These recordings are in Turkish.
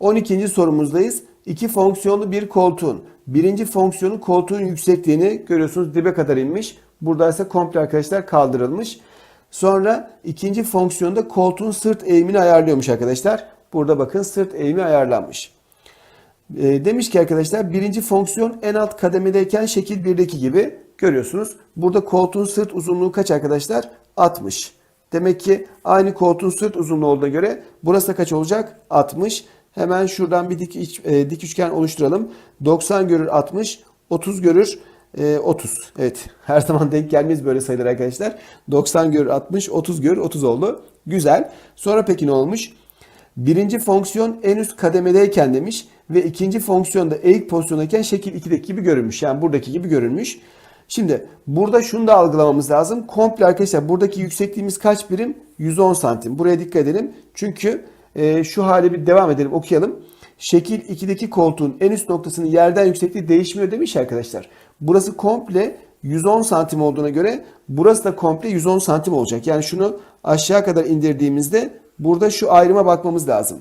12. sorumuzdayız. İki fonksiyonlu bir koltuğun. Birinci fonksiyonu koltuğun yüksekliğini görüyorsunuz dibe kadar inmiş. Burada ise komple arkadaşlar kaldırılmış. Sonra ikinci fonksiyonda koltuğun sırt eğimini ayarlıyormuş arkadaşlar. Burada bakın sırt eğimi ayarlanmış. E, demiş ki arkadaşlar birinci fonksiyon en alt kademedeyken şekil 1'deki gibi görüyorsunuz. Burada koltuğun sırt uzunluğu kaç arkadaşlar? 60. Demek ki aynı koltuğun sırt uzunluğu olduğuna göre burası da kaç olacak? 60. Hemen şuradan bir dik, iç- e, dik üçgen oluşturalım. 90 görür 60, 30 görür e, 30. Evet her zaman denk gelmez böyle sayılar arkadaşlar. 90 görür 60, 30 görür 30 oldu. Güzel. Sonra peki ne olmuş? Birinci fonksiyon en üst kademedeyken demiş ve ikinci fonksiyon da eğik pozisyondayken şekil 2'deki gibi görünmüş. Yani buradaki gibi görünmüş. Şimdi burada şunu da algılamamız lazım. Komple arkadaşlar buradaki yüksekliğimiz kaç birim? 110 santim. Buraya dikkat edelim. Çünkü e, şu hale bir devam edelim okuyalım. Şekil 2'deki koltuğun en üst noktasının yerden yüksekliği değişmiyor demiş arkadaşlar. Burası komple 110 santim olduğuna göre burası da komple 110 santim olacak. Yani şunu aşağı kadar indirdiğimizde burada şu ayrıma bakmamız lazım.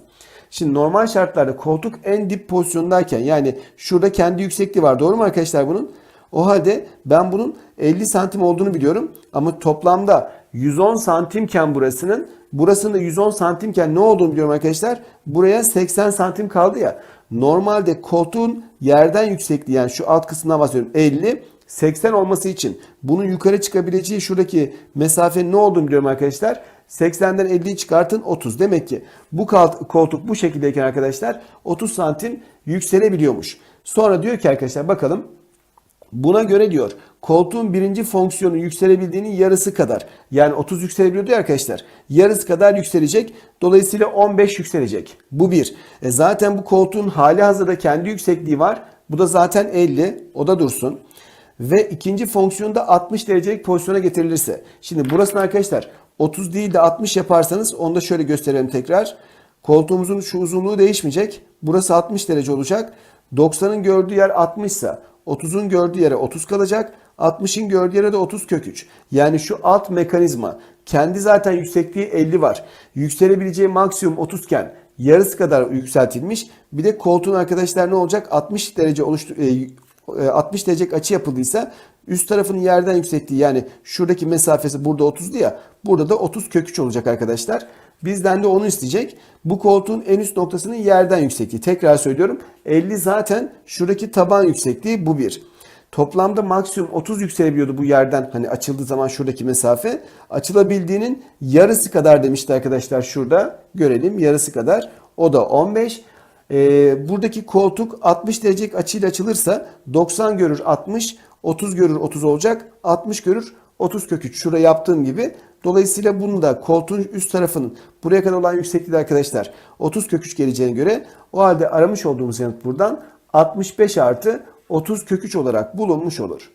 Şimdi normal şartlarda koltuk en dip pozisyondayken yani şurada kendi yüksekliği var. Doğru mu arkadaşlar bunun? O halde ben bunun 50 santim olduğunu biliyorum. Ama toplamda 110 santimken burasının burasının da 110 santimken ne olduğunu biliyorum arkadaşlar. Buraya 80 santim kaldı ya. Normalde koltuğun yerden yüksekliği yani şu alt kısmından bahsediyorum 50 80 olması için bunun yukarı çıkabileceği şuradaki mesafenin ne olduğunu biliyorum arkadaşlar. 80'den 50'yi çıkartın 30. Demek ki bu koltuk bu şekildeyken arkadaşlar 30 santim yükselebiliyormuş. Sonra diyor ki arkadaşlar bakalım Buna göre diyor koltuğun birinci fonksiyonu yükselebildiğinin yarısı kadar. Yani 30 yükselebiliyor diyor arkadaşlar. Yarısı kadar yükselecek. Dolayısıyla 15 yükselecek. Bu bir. E zaten bu koltuğun hali hazırda kendi yüksekliği var. Bu da zaten 50. O da dursun. Ve ikinci fonksiyonda 60 derecelik pozisyona getirilirse. Şimdi burasını arkadaşlar 30 değil de 60 yaparsanız onu da şöyle gösterelim tekrar. Koltuğumuzun şu uzunluğu değişmeyecek. Burası 60 derece olacak. 90'ın gördüğü yer 60 ise 30'un gördüğü yere 30 kalacak. 60'ın gördüğü yere de 30 kök 3. Yani şu alt mekanizma kendi zaten yüksekliği 50 var. Yükselebileceği maksimum 30 iken yarısı kadar yükseltilmiş. Bir de koltuğun arkadaşlar ne olacak? 60 derece oluştu e, 60 derecelik açı yapıldıysa üst tarafının yerden yüksekliği yani şuradaki mesafesi burada 30'du ya burada da 30 kök 3 olacak arkadaşlar. Bizden de onu isteyecek. Bu koltuğun en üst noktasının yerden yüksekliği. Tekrar söylüyorum 50 zaten şuradaki taban yüksekliği bu bir. Toplamda maksimum 30 yükselebiliyordu bu yerden hani açıldığı zaman şuradaki mesafe. Açılabildiğinin yarısı kadar demişti arkadaşlar şurada. Görelim yarısı kadar. O da 15. Ee, buradaki koltuk 60 derecelik açıyla açılırsa 90 görür 60, 30 görür 30 olacak, 60 görür 30 kök 3. Şurada yaptığım gibi. Dolayısıyla bunu da koltuğun üst tarafının buraya kadar olan yüksekliği arkadaşlar 30 kök 3 geleceğine göre o halde aramış olduğumuz yanıt buradan 65 artı 30 kök 3 olarak bulunmuş olur.